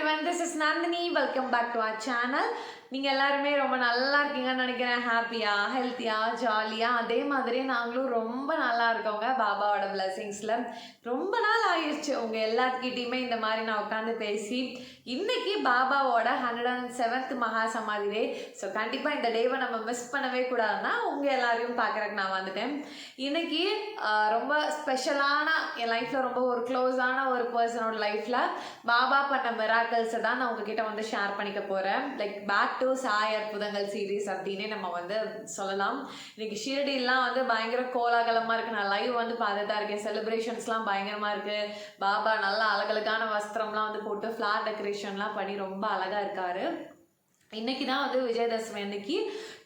Everyone this is Nandini welcome back to our channel நீங்கள் எல்லாருமே ரொம்ப நல்லா இருக்கீங்கன்னு நினைக்கிறேன். ஹாப்பியாக ஹெல்த்தியாக ஜாலியாக அதே மாதிரி நாங்களும் ரொம்ப நல்லா இருக்கோங்க. பாபாவோட பிளெஸிங்ஸில் ரொம்ப நாள் ஆயிடுச்சு. உங்கள் எல்லாத்துக்கிட்டேயுமே இந்த மாதிரி நான் உட்காந்து பேசி இன்னைக்கு பாபாவோட ஹண்ட்ரட் அண்ட் செவன்த் மகா சமாதி டே ஸோ கண்டிப்பாக இந்த டேவை நம்ம மிஸ் பண்ணவே கூடாதுன்னா உங்கள் எல்லாரையும் பார்க்குறக்கு நான் வந்துட்டேன். இன்னைக்கு ரொம்ப ஸ்பெஷலான என் லைஃப்பில் ரொம்ப ஒரு க்ளோஸான ஒரு பர்சனோட லைஃப்பில் பாபா பண்ண மிராக்கல்ஸை தான் நான் உங்ககிட்ட வந்து ஷேர் பண்ணிக்க போகிறேன் லைக் பேக் டு சாய் அற்புதங்கள் சீரீஸ் அப்படின்னே நம்ம வந்து சொல்லலாம். இன்னைக்கு ஷீரடிலாம் வந்து பயங்கர கோலாகலமாக இருக்குது நான் லைவ் வந்து பார்த்துட்டு தான் இருக்கேன். செலிப்ரேஷன்ஸ்லாம் பயங்கரமாக இருக்குது பாபா நல்லா அழகழகான வஸ்திரம்லாம் வந்து போட்டு ஃப்ளார் டெக்கரேஷன் டெக்கரேஷன்லாம் பண்ணி ரொம்ப அழகாக இருக்கார். இன்னைக்கு தான் வந்து விஜயதசமி அன்னைக்கு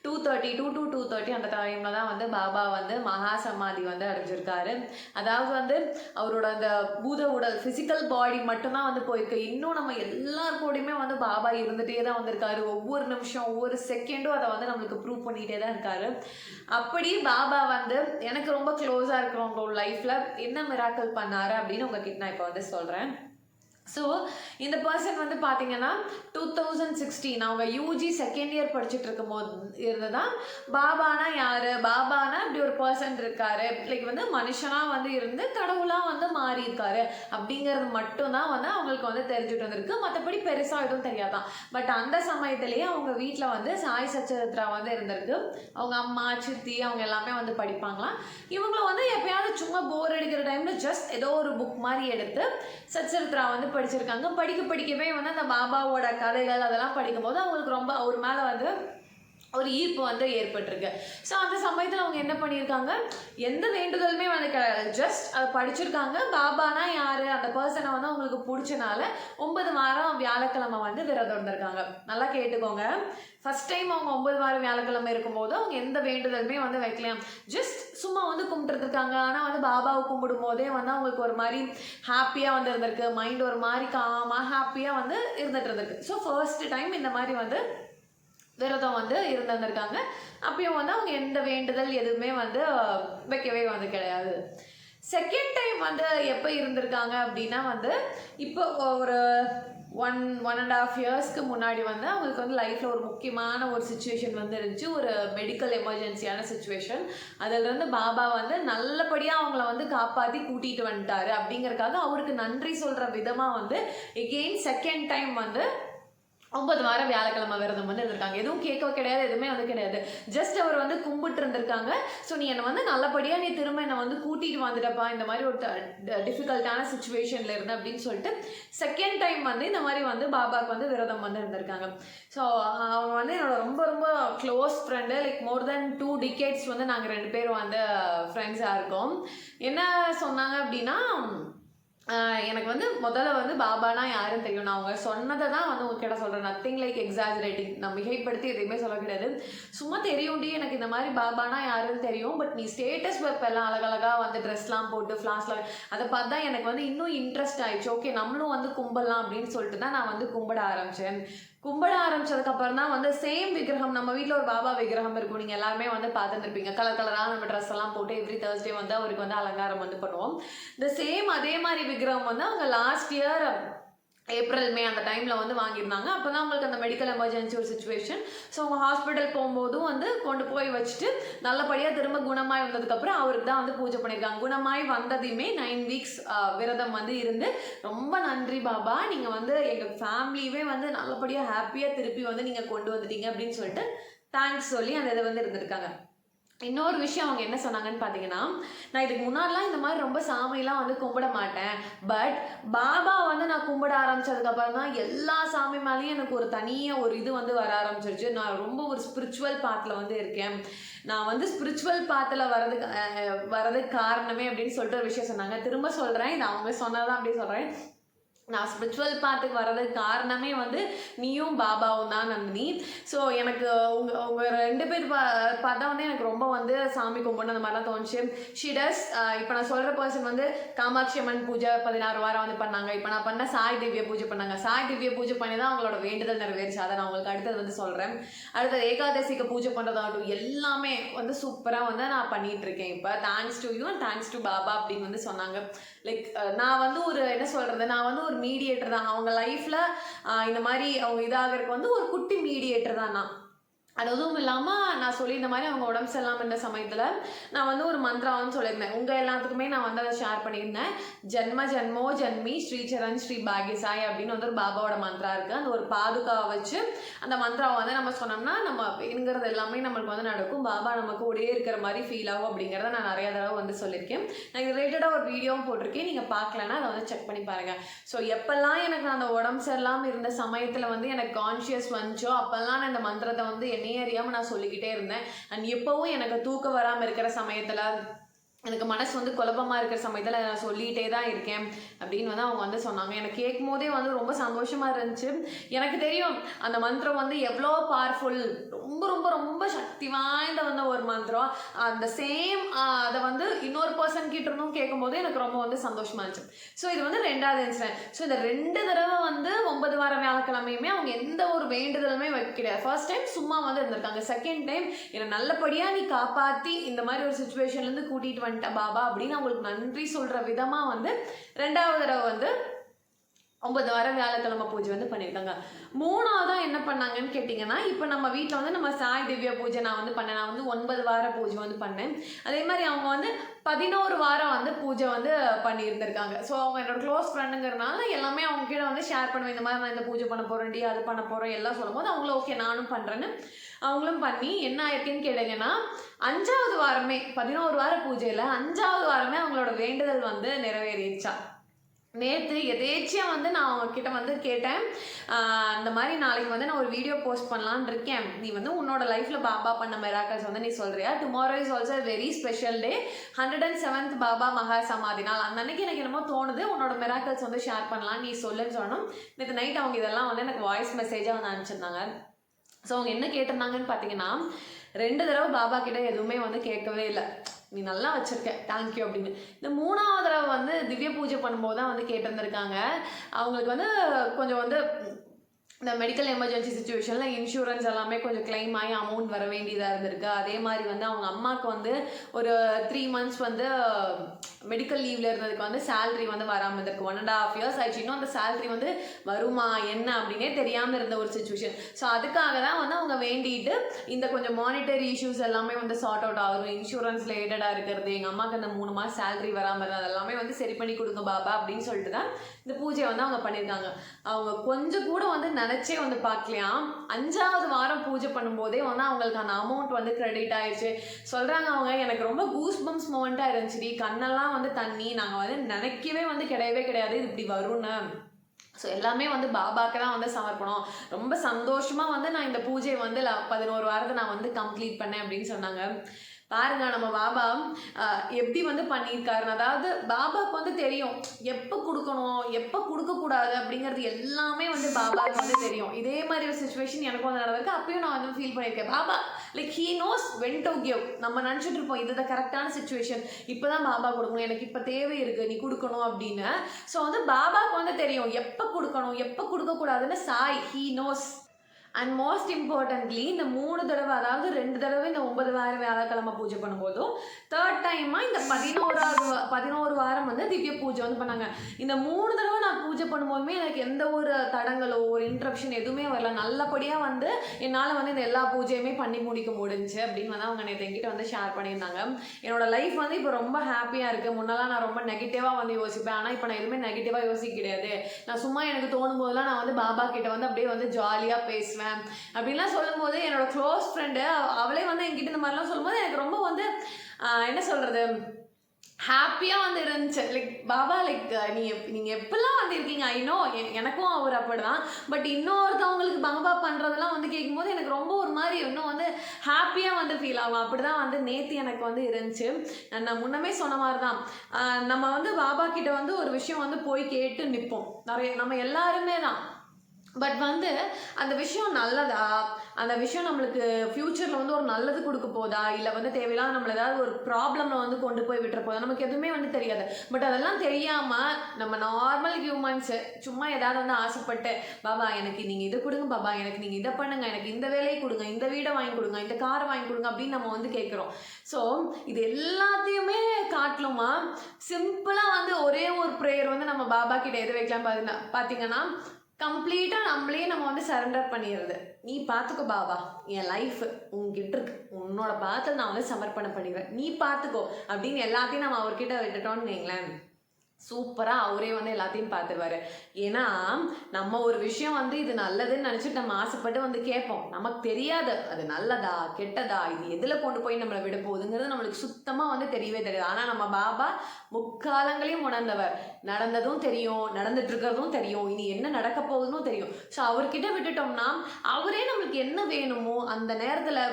two thirty two two two thirty அந்த டைமில் தான் வந்து பாபா வந்து மகா சமாதி வந்து அடைஞ்சிருக்காரு. அதாவது வந்து அவரோட அந்த பூத உடல் ஃபிசிக்கல் பாடி மட்டும்தான் வந்து போயிருக்கு. இன்னும் நம்ம எல்லார் கூடயுமே வந்து பாபா இருந்துகிட்டே தான் வந்திருக்காரு. ஒவ்வொரு நிமிஷம் ஒவ்வொரு செகண்டும் அதை வந்து நம்மளுக்கு ப்ரூவ் பண்ணிகிட்டே தான் இருக்காரு. அப்படி பாபா வந்து எனக்கு ரொம்ப க்ளோஸாக இருக்கிறவங்க லைஃப்பில் என்ன மிராக்கல் பண்ணாரு அப்படின்னு உங்ககிட்ட நான் இப்போ வந்து சொல்கிறேன் ஸோ இந்த பர்சன் வந்து பார்த்தீங்கன்னா டூ தௌசண்ட் சிக்ஸ்டீன் அவங்க யூஜி செகண்ட் இயர் படிச்சுட்டு இருக்கும் போது இருந்துதான் பாபானா யார்? பாபானா இப்படி ஒரு பர்சன் இருக்காரு. லைக் வந்து மனுஷனாக வந்து இருந்து கடவுளாக வந்து மாறி இருக்காரு அப்படிங்கிறது மட்டும்தான் வந்து அவங்களுக்கு வந்து தெரிஞ்சுட்டு வந்திருக்கு. மற்றபடி பெருசாக எதுவும் தெரியாதான் பட் அந்த சமயத்திலேயே அவங்க வீட்டில் வந்து சாய் சச்சரித்ரா வந்து இருந்திருக்கு. அவங்க அம்மா சித்தி அவங்க எல்லாமே வந்து படிப்பாங்களாம். இவங்களும் வந்து எப்பயாவது சும்மா போர் அடிக்கிற டைமில் ஜஸ்ட் ஏதோ ஒரு புக் மாதிரி எடுத்து சச்சரித்ரா வந்து படிச்சிருக்காங்க. படிக்க படிக்கவே வந்து அந்த பாபாவோட கதைகள் அதெல்லாம் படிக்கும்போது அவங்களுக்கு ரொம்ப அவர் மேலே வந்து ஒரு ஈர்ப்பு வந்து ஏற்பட்டிருக்கு. ஸோ அந்த சமயத்தில் அவங்க என்ன பண்ணியிருக்காங்க? எந்த வேண்டுதலுமே வந்து கிடையாது ஜஸ்ட் அதை படிச்சிருக்காங்க. பாபானா யார்? அந்த பர்சனை வந்து அவங்களுக்கு பிடிச்சனால ஒன்பது வாரம் வியாழக்கிழமை வந்து விரதம் இருந்திருக்காங்க. நல்லா கேட்டுக்கோங்க. ஃபஸ்ட் டைம் அவங்க ஒன்பது வாரம் வியாழக்கிழமை இருக்கும்போது அவங்க எந்த வேண்டுதலுமே வந்து வைக்கலாம் ஜஸ்ட் சும்மா வந்து கும்பிட்டுட்டு இருக்காங்க ஆனால் வந்து பாபாவை கும்பிடும் போதே வந்து அவங்களுக்கு ஒரு மாதிரி ஹாப்பியாக வந்து இருந்திருக்கு. மைண்ட் ஒரு மாதிரி காமாக ஹாப்பியாக வந்து இருந்துட்டு இருந்திருக்கு. ஸோ ஃபர்ஸ்ட் டைம் இந்த மாதிரி வந்து விரதம் வந்து இருந்திருந்திருக்காங்க. அப்பயும் வந்து அவங்க எந்த வேண்டுதல் எதுவுமே வந்து வைக்கவே வந்து கிடையாது. செகண்ட் டைம் வந்து எப்போ இருந்திருக்காங்க அப்படின்னா வந்து இப்போ ஒரு ஒன் ஒன் அண்ட் ஆஃப் இயர்ஸ்க்கு முன்னாடி வந்து அவங்களுக்கு வந்து லைஃப்பில் ஒரு முக்கியமான ஒரு சுச்சுவேஷன் வந்து இருந்துச்சு. ஒரு மெடிக்கல் எமர்ஜென்சியான சுச்சுவேஷன் அதிலிருந்து பாபா வந்து நல்லபடியாக அவங்கள வந்து காப்பாற்றி கூட்டிகிட்டு வந்துட்டாரு. அப்படிங்கிறக்காக அவருக்கு நன்றி சொல்கிற விதமாக வந்து எகெயின் செகண்ட் டைம் வந்து ஒன்பது வாரம் வியாழக்கிழமை விரதம் வந்து இருந்திருக்காங்க. எதுவும் கேட்க கிடையாது எதுவுமே வந்து கிடையாது. ஜஸ்ட் அவர் வந்து கும்பிட்டு இருந்திருக்காங்க. ஸோ நீ என்னை வந்து நல்லபடியாக நீ திரும்ப என்னை வந்து கூட்டிகிட்டு வந்துட்டப்பா இந்த மாதிரி ஒரு டிஃபிகல்ட்டான சுச்சுவேஷனில் இருந்தேன் அப்படின்னு சொல்லிட்டு செகண்ட் டைம் வந்து இந்த மாதிரி வந்து பாபாக்கு வந்து விரதம் வந்து இருந்திருக்காங்க. ஸோ அவங்க வந்து என்னோட ரொம்ப ரொம்ப close friend like more than two decades வந்து நாங்கள் ரெண்டு பேரும் வந்து ஃப்ரெண்ட்ஸாக இருக்கோம். என்ன சொன்னாங்க அப்படின்னா எனக்கு வந்து முதல்ல வந்து பாபானா யாருன்னு தெரியும். நான் அவங்க சொன்னதை தான் வந்து உங்ககிட்ட சொல்கிறேன் நத்திங் லைக் எக்ஸாஜரேட்டிங் நான் மிகைப்படுத்தி எதையுமே சொல்ல கிடையாது. சும்மா தெரியும்டி எனக்கு இந்த மாதிரி பாபானா யாருன்னு தெரியும். பட் நீ ஸ்டேட்டஸ் வைப்பெல்லாம் அழகழகாக வந்து ட்ரெஸ்லாம் போட்டு ஃப்ளாஸ்லாம் அதை பார்த்தா எனக்கு வந்து இன்னும் இன்ட்ரெஸ்ட் ஆயிடுச்சு. ஓகே நம்மளும் வந்து கும்பிடலாம் அப்படின்னு சொல்லிட்டு தான் நான் வந்து கும்பிட ஆரம்பித்தேன் கும்பிட ஆரம்பிச்சதுக்கு அப்புறம் தான் வந்து சேம் விக்கிரகம் நம்ம வீட்டில் ஒரு பாபா விக்கிரகம் இருக்கும். நீங்கள் எல்லாருமே வந்து பார்த்துருப்பீங்க கலர் கலராக நம்ம ட்ரெஸ் எல்லாம் போட்டு எவ்ரி தேர்ஸ்டே வந்து அவருக்கு வந்து அலங்காரம் வந்து பண்ணுவோம். இந்த சேம் அதே மாதிரி விக்கிரகம் வந்து அவங்க லாஸ்ட் இயர் ஏப்ரல் மே அந்த டைமில் வந்து வாங்கியிருந்தாங்க. அப்போ தான் அவங்களுக்கு அந்த மெடிக்கல் எமர்ஜென்சி ஒரு சுச்சுவேஷன் ஸோ அவங்க ஹாஸ்பிட்டல் போகும்போதும் வந்து கொண்டு போய் வச்சுட்டு நல்லபடியாக திரும்ப குணமாய் வந்ததுக்கப்புறம் அவருக்கு தான் வந்து பூஜை பண்ணியிருக்காங்க. குணமாய் வந்ததையுமே நைன் வீக்ஸ் விரதம் வந்து இருந்து ரொம்ப நன்றி பாபா. நீங்கள் வந்து எங்கள் ஃபேமிலியவே வந்து நல்லபடியாக ஹாப்பியாக திருப்பி வந்து நீங்கள் கொண்டு வந்துட்டீங்க அப்படின்னு சொல்லிட்டு தேங்க்ஸ் சொல்லி அந்த இதை வந்து இருந்திருக்காங்க. இன்னொரு விஷயம் அவங்க என்ன சொன்னாங்கன்னு பார்த்தீங்கன்னா நான் இதுக்கு முன்னாடிலாம் இந்த மாதிரி ரொம்ப சாமிலாம் வந்து கும்பிட மாட்டேன். பட் பாபா வந்து நான் கும்பிட ஆரம்பிச்சதுக்கப்புறம் தான் எல்லா சாமி மேலேயும் எனக்கு ஒரு தனியாக ஒரு இது வந்து வர ஆரம்பிச்சிருச்சு. நான் ரொம்ப ஒரு ஸ்பிரிச்சுவல் பாத்தில் வந்து இருக்கேன். நான் வந்து ஸ்பிரிச்சுவல் பாத்தில் வரதுக்கு வரதுக்கு காரணமே அப்படின்னு சொல்லிட்டு ஒரு விஷயம் சொன்னாங்க. திரும்ப சொல்கிறேன் இது அவங்க சொன்னதான் அப்படின்னு சொல்கிறேன் நான் ஸ்பிரிச்சுவல் பாட்டுக்கு வர்றதுக்கு காரணமே வந்து நீயும் பாபாவும் தான் நந்தினி. ஸோ எனக்கு உங்கள் உங்கள் ரெண்டு பேர் பா பார்த்தா வந்து எனக்கு ரொம்ப வந்து சாமி கும்பிடணும் அந்த மாதிரிலாம் தோணுச்சு. ஷிடஸ் இப்போ நான் சொல்கிற பர்சன் வந்து காமாட்சி அம்மன் பூஜை பதினாறு வாரம் வந்து பண்ணாங்க. இப்போ நான் பண்ண சாய் திவ்ய பூஜை பண்ணாங்க. சாய் திவ்ய பூஜை பண்ணி தான் அவங்களோட வேண்டுதல் நிறைவேறிச்சு. அதை நான் உங்களுக்கு அடுத்தது வந்து சொல்கிறேன் அடுத்தது ஏகாதசிக்கு பூஜை பண்ணுறதாகட்டும் எல்லாமே வந்து சூப்பராக வந்து நான் பண்ணிகிட்டு இருக்கேன் இப்போ. Thanks to you and thanks to Baba அப்படின்னு வந்து சொன்னாங்க. லைக் நான் வந்து ஒரு என்ன சொல்கிறது நான் வந்து ஒரு ஒரு மீடியேட்டர் தான்? அவங்க லைஃப்பில் இந்த மாதிரி அவங்க இதாகிறதுக்கு வந்து ஒரு குட்டி மீடியேட்டர் தான்? நான் அது அதுவும் இல்லாமல் நான் சொல்லி இந்த மாதிரி அவங்க உடம்பு சரியில்லாமல் இருந்த சமயத்தில் நான் வந்து ஒரு மந்திராவும் வந்து சொல்லியிருந்தேன். உங்கள் எல்லாத்துக்குமே நான் வந்து அதை ஷேர் பண்ணியிருந்தேன். ஜென்ம ஜென்மோ ஜென்மி ஸ்ரீச்சரண் ஸ்ரீ பாகிசாய் அப்படின்னு வந்து ஒரு பாபாவோட மந்திரா இருக்குது அந்த ஒரு பாதுகாவை வச்சு அந்த மந்திராவை வந்து நம்ம சொன்னோம்னா நம்ம என்கிறது எல்லாமே நம்மளுக்கு வந்து நடக்கும். பாபா நமக்கு கூடயே இருக்கிற மாதிரி ஃபீல் ஆகும் அப்படிங்கிறத நான் நிறைய தடவை வந்து சொல்லியிருக்கேன். நான் இது ரிலேட்டடாக ஒரு வீடியோவும் போட்டிருக்கேன். நீங்கள் பார்க்கலன்னா அதை வந்து செக் பண்ணி பாருங்கள் ஸோ எப்போல்லாம் எனக்கு அந்த உடம்பு சரியில்லாமல் இருந்த சமயத்தில் வந்து எனக்கு கான்ஷியஸ் வந்துச்சோ அப்போல்லாம் நான் இந்த மந்திரத்தை வந்து என்னையே அறியாமல் நான் சொல்லிக்கிட்டே இருந்தேன். அண்ட் எப்போவும் எனக்கு தூக்கம் வராமல் இருக்கிற சமயத்தில் எனக்கு மனசு வந்து குழப்பமாக இருக்கிற சமயத்தில் நான் சொல்லிகிட்டே தான் இருக்கேன் அப்படின்னு வந்து அவங்க வந்து சொன்னாங்க. எனக்கு கேட்கும் போதே வந்து ரொம்ப சந்தோஷமாக இருந்துச்சு. எனக்கு தெரியும் அந்த மந்திரம் வந்து எவ்வளோ பவர்ஃபுல் ரொம்ப ரொம்ப ரொம்ப சக்தி வாய்ந்த வந்து ஒரு மந்திரம். அந்த சேம் அதை வந்து இன்னொரு பர்சன் கிட்ட இருந்தும் கேட்கும்போது எனக்கு ரொம்ப வந்து சந்தோஷமாக இருந்துச்சு. ஸோ இது வந்து ரெண்டாவது இன்சிடென்ட் ஸோ இந்த ரெண்டு தடவை வந்து ஒன்பது வார வியாழக்கிழமையுமே அவங்க எந்த ஒரு வேண்டுதலுமே வைக்க ஃபர்ஸ்ட் டைம் சும்மா வந்து இருந்திருக்காங்க. செகண்ட் டைம் என்னை நல்லபடியாக நீ காப்பாற்றி இந்த மாதிரி ஒரு சுச்சுவேஷன்லேருந்து கூட்டிகிட்டு பண்ணிட்டேன் பாபா அப்படின்னு அவங்களுக்கு நன்றி சொல்கிற விதமாக வந்து ரெண்டாவது தடவை வந்து ஒன்பது வாரம் வியாழக்கிழமை பூஜை வந்து பண்ணியிருக்காங்க. மூணாவதாக என்ன பண்ணாங்கன்னு கேட்டிங்கன்னா இப்போ நம்ம வீட்டில் வந்து நம்ம சாய் திவ்யா பூஜை நான் வந்து பண்ணேன். நான் வந்து ஒன்பது வார பூஜை வந்து பண்ணேன். அதே மாதிரி அவங்க வந்து பதினோரு வாரம் வந்து பூஜை வந்து பண்ணியிருந்திருக்காங்க. ஸோ அவங்க என்னோட க்ளோஸ் ஃப்ரெண்டுங்கிறனால எல்லாமே அவங்க கிட்ட வந்து ஷேர் பண்ணுவேன். இந்த மாதிரி நான் இந்த பூஜை பண்ண போகிறேன்டி அது பண்ண போகிறோம் எல்லாம் சொல்லும்போது அவங்கள ஓகே நானும் பண்ணுறேன்னு அவங்களும் பண்ணி என்ன ஆயிருக்குன்னு கேட்டிங்கன்னா அஞ்சாவது வாரமே பதினோரு வார பூஜையில் அஞ்சாவது வாரமே அவங்களோட வேண்டுதல் வந்து நிறைவேறிடுச்சா. நேற்று எதேச்சியாக வந்து நான் அவங்கக்கிட்ட வந்து கேட்டேன். இந்த மாதிரி நாளைக்கு வந்து நான் ஒரு வீடியோ போஸ்ட் பண்ணலான்னு இருக்கேன். நீ வந்து உன்னோட லைஃப்பில் பாபா பண்ண மெராக்கல்ஸ் வந்து நீ சொல்கிறியா tomorrow is also very special day hundred and seventh Baba மகா சமாதி நாள். அந்த அன்னைக்கு எனக்கு என்னமோ தோணுது. உன்னோட மெராக்கல்ஸ் வந்து ஷேர் பண்ணலாம் நீ சொல்லுன்னு சொன்னோம். நேற்று நைட் அவங்க இதெல்லாம் வந்து எனக்கு வாய்ஸ் மெசேஜாக வந்து அனுப்பிச்சிருந்தாங்க. ஸோ அவங்க என்ன கேட்டிருந்தாங்கன்னு பார்த்தீங்கன்னா ரெண்டு தடவை பாபா கிட்ட எதுவுமே வந்து கேட்கவே இல்லை. நீ நல்லா வச்சுருக்க தேங்க்யூ அப்படின்னு. இந்த மூணாவது தடவை வந்து திவ்ய பூஜை பண்ணும்போது தான் வந்து கேட்டிருந்திருக்காங்க. அவங்களுக்கு வந்து கொஞ்சம் வந்து இந்த மெடிக்கல் எமர்ஜென்சி சுச்சுவேஷனில் இன்சூரன்ஸ் எல்லாமே கொஞ்சம் கிளைம் ஆகி அமௌண்ட் வர வேண்டியதாக இருந்திருக்கு. அதே மாதிரி வந்து அவங்க அம்மாவுக்கு வந்து ஒரு த்ரீ மந்த்ஸ் வந்து மெடிக்கல் லீவில் இருந்ததுக்கு வந்து சேலரி வந்து வராமல் இருந்திருக்கு. ஒன் அண்ட் ஹாஃப் இயர்ஸ் ஆயிடுச்சு. இன்னும் அந்த சேலரி வந்து வருமா என்ன அப்படின்னே தெரியாமல் இருந்த ஒரு சுச்சுவேஷன் ஸோ அதுக்காக தான் வந்து அவங்க வேண்டிட்டு இந்த கொஞ்சம் மானிட்டரி இஷ்யூஸ் எல்லாமே வந்து சார்ட் அவுட் ஆகும் இன்சூரன்ஸ் ரிலேட்டடாக இருக்கிறது எங்கள் அம்மாவுக்கு அந்த மூணு மாதம் சேலரி வராமல் இருந்தது எல்லாமே வந்து சரி பண்ணி கொடுங்க பாபா அப்படின்னு சொல்லிட்டு தான் இந்த பூஜையை வந்து அவங்க பண்ணியிருக்காங்க. அவங்க கொஞ்சம் கூட வந்து நினச்சே வந்து பார்க்கலையாம் அஞ்சாவது வாரம் பூஜை பண்ணும்போதே வந்து அவங்களுக்கு அந்த அமௌண்ட் வந்து கிரெடிட் ஆயிடுச்சு. சொல்கிறாங்க அவங்க எனக்கு ரொம்ப கூஸ் பம்ஸ் மூமெண்ட்டாக இருந்துச்சுடி. கண்ணெல்லாம் வந்து தண்ணி நாங்கள் வந்து நினைக்கவே வந்து கிடையவே கிடையாது. இது இப்படி வரும்னு. ஸோ எல்லாமே வந்து பாபாக்கு தான் வந்து சமர்ப்பணம். ரொம்ப சந்தோஷமாக வந்து நான் இந்த பூஜையை வந்து பதினோரு வாரத்தை நான் வந்து கம்ப்ளீட் பண்ணேன் அப்படின்னு சொன்னாங்க. பாருங்க நம்ம பாபா எப்படி வந்து பண்ணியிருக்காருன்னு. அதாவது பாபாவுக்கு வந்து தெரியும் எப்போ கொடுக்கணும் எப்போ கொடுக்கக்கூடாது அப்படிங்கிறது எல்லாமே வந்து பாபாவுக்கு வந்து தெரியும். இதே மாதிரி ஒரு சுச்சுவேஷன் எனக்கும் வந்து நடந்திருக்கு. அப்பயும் நான் வந்து ஃபீல் பண்ணியிருக்கேன். Baba like he knows when to give நம்ம நினச்சிட்டு இருப்போம் இதுதான் கரெக்டான சுச்சுவேஷன் இப்போ தான் பாபா கொடுக்கணும். எனக்கு இப்போ தேவை இருக்குது நீ கொடுக்கணும் அப்படின்னு. ஸோ வந்து பாபாவுக்கு வந்து தெரியும் எப்போ கொடுக்கணும் எப்போ கொடுக்கக்கூடாதுன்னு Sai he knows and most importantly இந்த மூணு தடவை அதாவது ரெண்டு தடவை இந்த ஒன்பது வாரம் வியாழக்கிழமை பூஜை பண்ணும்போதும் தேர்ட் டைமாக இந்த பதினோராவது பதினோரு வாரம் வந்து திவ்ய பூஜை வந்து பண்ணாங்க. இந்த மூணு தடவை நான் பூஜை பண்ணும்போதுமே எனக்கு எந்த ஒரு தடங்களோ ஒரு இன்ட்ரப்ஷன் எதுவுமே வரல. நல்லபடியாக வந்து என்னால் வந்து இந்த எல்லா பூஜையுமே பண்ணி முடிக்க முடிஞ்சு அப்படின்னு வந்து அவங்க நேற்று என்கிட்ட வந்து ஷேர் பண்ணியிருந்தாங்க. என்னோட லைஃப் வந்து இப்போ ரொம்ப ஹாப்பியாக இருக்குது முன்னெல்லாம் நான் ரொம்ப நெகட்டிவாக வந்து யோசிப்பேன். ஆனால் இப்போ நான் எதுவுமே நெகட்டிவாக யோசிக்க கிடையாது. நான் சும்மா எனக்கு தோணும் போதெல்லாம் நான் வந்து பாபா கிட்ட வந்து அப்படியே வந்து ஜாலியாக பேசுவேன். அப்படின்லாம் சொல்லும்போது என்னோட க்ளோஸ் ஃப்ரெண்டு அவளே வந்து என்கிட்ட இந்த மாதிரிலாம் சொல்லும்போது எனக்கு ரொம்ப வந்து என்ன சொல்கிறது ஹாப்பியாக வந்து இருந்துச்சு. லைக் பாபா லைக் நீ நீங்கள் எப்படிலாம் வந்து இருக்கீங்க? ஐ எனக்கும் அவர் அப்படிதான். பட் இன்னொருத்தவங்களுக்கு பாபா பண்ணுறதெல்லாம் வந்து கேட்கும்போது எனக்கு ரொம்ப ஒரு மாதிரி இன்னும் வந்து ஹாப்பியாக வந்து ஃபீல் ஆகும். அப்படி தான் வந்து நேற்று எனக்கு வந்து இருந்துச்சு. நான் முன்னமே சொன்ன மாதிரி தான் நம்ம வந்து பாபா கிட்ட வந்து ஒரு விஷயம் வந்து போய் கேட்டு நிற்போம் நிறைய நம்ம எல்லாருமே தான் பட் வந்து அந்த விஷயம் நல்லதா? அந்த விஷயம் நம்மளுக்கு ஃப்யூச்சரில் வந்து ஒரு நல்லது கொடுக்க போதா? இல்லை வந்து தேவையில்லாம நம்மள ஏதாவது ஒரு ப்ராப்ளமில் வந்து கொண்டு போய் விட்டுற போதா? நமக்கு எதுவுமே வந்து தெரியாது. பட் அதெல்லாம் தெரியாமல் நம்ம நார்மல் ஹியூமன்ஸு சும்மா ஏதாவது வந்து ஆசைப்பட்டு பாபா எனக்கு நீங்கள் இதை கொடுங்க பாபா எனக்கு நீங்கள் இதை பண்ணுங்க எனக்கு இந்த வேலையை கொடுங்க இந்த வீடை வாங்கி கொடுங்க இந்த காரை வாங்கி கொடுங்க அப்படின்னு நம்ம வந்து கேட்குறோம். ஸோ இது எல்லாத்தையுமே காட்டலுமா சிம்பிளாக வந்து ஒரே ஒரு ப்ரேயர் வந்து நம்ம பாபா கிட்ட எது வைக்கலாம். பாத்தீங்கன்னா பார்த்தீங்கன்னா கம்ப்ளீட்டாக நம்மளே நம்ம வந்து சரண்டர் பண்ணிடுறது. நீ பார்த்துக்கோ பாபா என் லைஃப் உங்ககிட்ட இருக்கு. உன்னோட பாத்தில் நான் வந்து சமர்ப்பணம் பண்ணிடுறேன் நீ பார்த்துக்கோ அப்படின்னு எல்லாத்தையும் நம்ம அவர்கிட்ட விட்டுட்டோம்னு வைங்களேன். சூப்பராக அவரே வந்து எல்லாத்தையும் பார்த்துருவாரு ஏன்னா நம்ம ஒரு விஷயம் வந்து இது நல்லதுன்னு நினச்சிட்டு நம்ம ஆசைப்பட்டு வந்து கேட்போம். நமக்கு தெரியாது. அது நல்லதா கெட்டதா இது எதில் கொண்டு போய் நம்மளை விட போகுதுங்கிறது நம்மளுக்கு சுத்தமாக வந்து தெரியவே தெரியாது. ஆனால் நம்ம பாபா முக்காலங்களையும் உணர்ந்தவர். நடந்ததும் தெரியும் நடந்துட்டு இருக்கிறதும் தெரியும். இனி என்ன நடக்க போகுதுன்னு தெரியும். ஸோ அவர்கிட்ட விட்டுட்டோம்னா அவரே நம்மளுக்கு என்ன வேணுமோ அந்த நேரத்தில்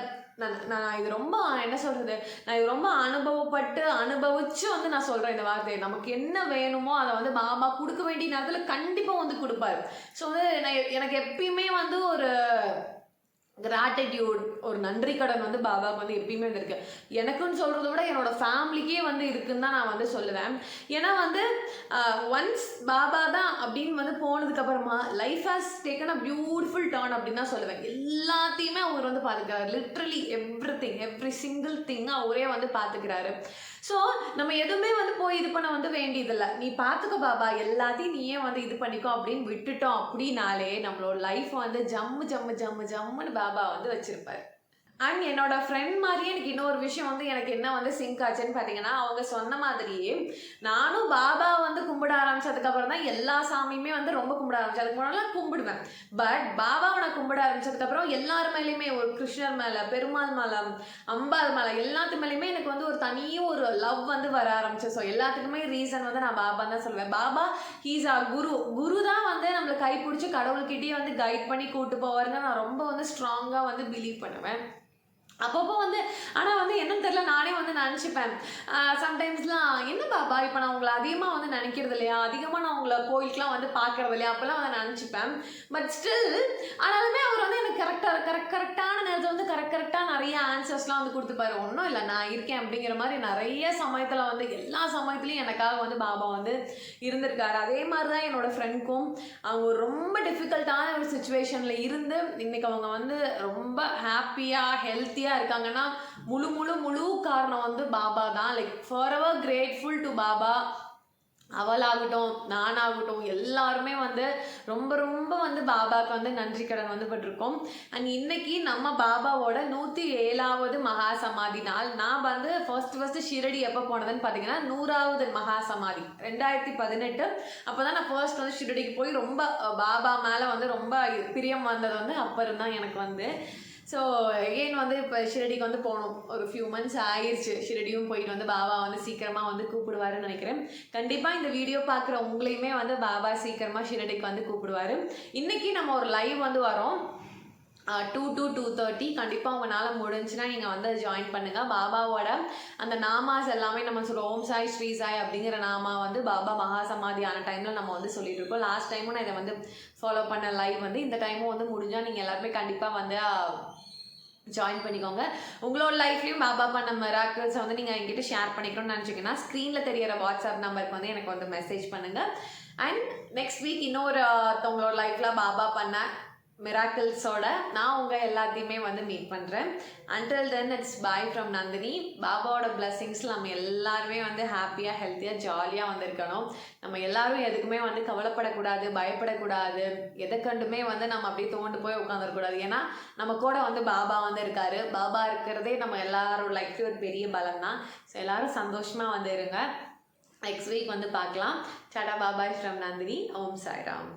நான் நான் இது ரொம்ப என்ன சொல்கிறது நான் இது ரொம்ப அனுபவப்பட்டு அனுபவிச்சு வந்து நான் சொல்கிறேன் இந்த வார்த்தையை. நமக்கு என்ன வேணுமோ அதை வந்து பாபா கொடுக்க வேண்டிய நேரத்தில் கண்டிப்பாக வந்து கொடுப்பாரு. ஸோ வந்து நான் எனக்கு எப்பயுமே வந்து ஒரு கிராட்டிடியூட் ஒரு நன்றி கடன் வந்து பாபாவுக்கு வந்து எப்பயுமே இருக்கு எனக்குன்னு சொல்கிறத விட என்னோட ஃபேமிலிக்கே வந்து இருக்குன்னு தான் நான் வந்து சொல்லுவேன். ஏன்னா வந்து ஒன்ஸ் பாபா தான் அப்படின்னு வந்து போனதுக்கப்புறமா life has taken a beautiful turn அப்படின்னு தான் சொல்லுவேன். எல்லாத்தையுமே அவர் வந்து பார்த்துக்கிறாரு literally everything every single thing அவரே வந்து பார்த்துக்கிறாரு ஸோ நம்ம எதுவுமே வந்து போய் இது பண்ண வந்து வேண்டியதில்லை. நீ பார்த்துக்க பாபா எல்லாத்தையும் நீயே வந்து இது பண்ணிக்கோ அப்படின்னு விட்டுட்டோம் அப்படின்னாலே நம்மளோட லைஃப் வந்து ஜம்மு ஜம்மு ஜம்மு ஜம்முன்னு பாபா வந்து வச்சிருப்பாரு. அண்ட் என்னோட ஃப்ரெண்ட் மாதிரியே எனக்கு இன்னொரு விஷயம் வந்து எனக்கு என்ன வந்து சிங்க் ஆச்சுன்னு பார்த்தீங்கன்னா அவங்க சொன்ன மாதிரியே நானும் பாபா வந்து கும்பிட ஆரம்பிச்சதுக்கப்புறம் தான் எல்லா சாமியுமே வந்து ரொம்ப கும்பிட ஆரம்பிச்சு அதுக்கு முன்னாடி கும்பிடுவேன். பட் பாபாவை நான் கும்பிட ஆரம்பிச்சதுக்கப்புறம் எல்லார் மேலேயுமே ஒரு கிருஷ்ணர் மேலே பெருமாள் மேலே அம்பாள் மேலே எல்லாத்து மேலேயுமே எனக்கு வந்து ஒரு தனியும் ஒரு லவ் வந்து வர ஆரம்பிச்சு ஸோ எல்லாத்துக்குமே ரீசன் வந்து நான் பாபா தான் சொல்லுவேன். பாபா ஹீஸ் ஆ குரு. குரு தான் வந்து நம்மளை கைப்பிடிச்சி கடவுள்கிட்டயே வந்து கைட் பண்ணி கூட்டு போவாருன்னு நான் ரொம்ப வந்து ஸ்ட்ராங்காக வந்து பிலீவ் பண்ணுவேன். அப்பப்போ வந்து ஆனால் வந்து என்னன்னு தெரியல நானே வந்து நினச்சிப்பேன். சம்டைம்ஸ்லாம் என்ன பாபா இப்போ நான் உங்களை அதிகமாக வந்து நினைக்கிறது இல்லையா? அதிகமாக நான் உங்களை கோயிலுக்குலாம் வந்து பார்க்கறது இல்லையா? அப்போல்லாம் வந்து நினச்சிப்பேன். பட் ஸ்டில் ஆனாலுமே அவர் வந்து எனக்கு கரெக்டாக கரெக்ட் கரெக்டான நேரத்தில் வந்து கரெக்ட் கரெக்டாக நிறைய ஆன்சர்ஸ்லாம் வந்து கொடுத்துப்பாரு ஒன்றும் இல்லை நான் இருக்கேன் அப்படிங்கிற மாதிரி நிறைய சமயத்தில் வந்து எல்லா சமயத்துலையும் எனக்காக வந்து பாபா வந்து இருந்திருக்காரு. அதே மாதிரி தான் என்னோட ஃப்ரெண்ட்க்கும் அவங்க ரொம்ப டிஃபிகல்ட்டான ஒரு சுச்சுவேஷனில் இருந்து இன்னைக்கு அவங்க வந்து ரொம்ப ஹாப்பியாக ஹெல்த்தியாக இருக்காங்கன்னா முழு முழு முழு காரணம் வந்து பாபா தான். Like forever grateful to Baba. அவளாகட்டும் நானாகட்டும் எல்லாருமே வந்து ரொம்ப ரொம்ப வந்து பாபாவுக்கு வந்து நன்றி கடன் வந்து பட்டிருக்கோம். அண்ட் இன்னைக்கு நம்ம பாபாவோட நூற்றி ஏழாவது மகா சமாதி நாள். நான் வந்து ஃபர்ஸ்ட் ஃபர்ஸ்ட் ஷிரடி எப்போ போனதுன்னு பார்த்தீங்கன்னா நூறாவது மகா சமாதி ரெண்டாயிரத்தி பதினெட்டு. அப்போ தான் நான் ஃபர்ஸ்ட் வந்து ஷிரடிக்கு போய் ரொம்ப பாபா மேலே வந்து ரொம்ப பிரியம் வந்தது வந்து அப்புறம் தான் எனக்கு வந்து. ஸோ எகெயின் வந்து இப்போ ஷிரடிக்கு வந்து போகணும். ஒரு ஃபியூ மந்த்ஸ் ஆயிடுச்சு ஷிரடியும் போயிட்டு வந்து பாபா வந்து சீக்கிரமாக வந்து கூப்பிடுவாருன்னு நினைக்கிறேன். கண்டிப்பாக இந்த வீடியோ பார்க்குற உங்களையுமே வந்து பாபா சீக்கிரமாக ஷிரடிக்கு வந்து கூப்பிடுவாரு. இன்றைக்கி நம்ம ஒரு லைவ் வந்து வரோம். டூ டு டூ தேர்ட்டி கண்டிப்பாக உங்களால் முடிஞ்சுன்னா நீங்கள் வந்து ஜாயின் பண்ணுங்கள் பாபாவோட அந்த நாமாஸ் எல்லாமே நம்ம சொல்லுவோம் ஓம் சாய் ஸ்ரீ சாய் அப்படிங்கிற நாமா வந்து பாபா மகா சமாதி ஆன டைமில் நம்ம வந்து சொல்லிட்டு இருக்கோம். லாஸ்ட் டைமும் நான் இதை வந்து ஃபாலோ பண்ண லைவ் வந்து இந்த டைமும் வந்து முடிஞ்சால் நீங்கள் எல்லாருமே கண்டிப்பாக வந்து ஜாயின் பண்ணிக்கோங்க. உங்களோட லைஃப்லையும் பாபா பண்ண மிராக்கிள்ஸை வந்து நீங்கள் என்கிட்ட ஷேர் பண்ணிக்கணும்னு நினச்சிங்கன்னா ஸ்க்ரீனில் தெரியற வாட்ஸ்அப் நம்பருக்கு வந்து எனக்கு வந்து மெசேஜ் பண்ணுங்கள் அண்ட் நெக்ஸ்ட் வீக் இன்னொரு ஒருத்தவங்களோட லைஃப்பில் பாபா பண்ண மிராக்கிள்ஸோட நான் உங்கள் எல்லாத்தையுமே வந்து மீட் பண்ணுறேன் until then it's bye from Nandini பாபாவோட பிளெஸிங்ஸில் நம்ம எல்லாருமே வந்து ஹாப்பியாக ஹெல்த்தியாக ஜாலியாக வந்திருக்கணும். நம்ம எல்லாரும் எதுக்குமே வந்து கவலைப்படக்கூடாது பயப்படக்கூடாது. எதை கண்டுமே வந்து நம்ம அப்படியே தோண்டு போய் உட்காந்துருக்கூடாது ஏன்னா நம்ம கூட வந்து பாபா வந்து இருக்காரு. பாபா இருக்கிறதே நம்ம எல்லாரோட லைஃப்லேயும் ஒரு பெரிய பலம் தான் ஸோ எல்லோரும் சந்தோஷமாக வந்து இருங்க. நெக்ஸ்ட் வீக் வந்து பார்க்கலாம். Tata bye bye from Nandini Om Sairam.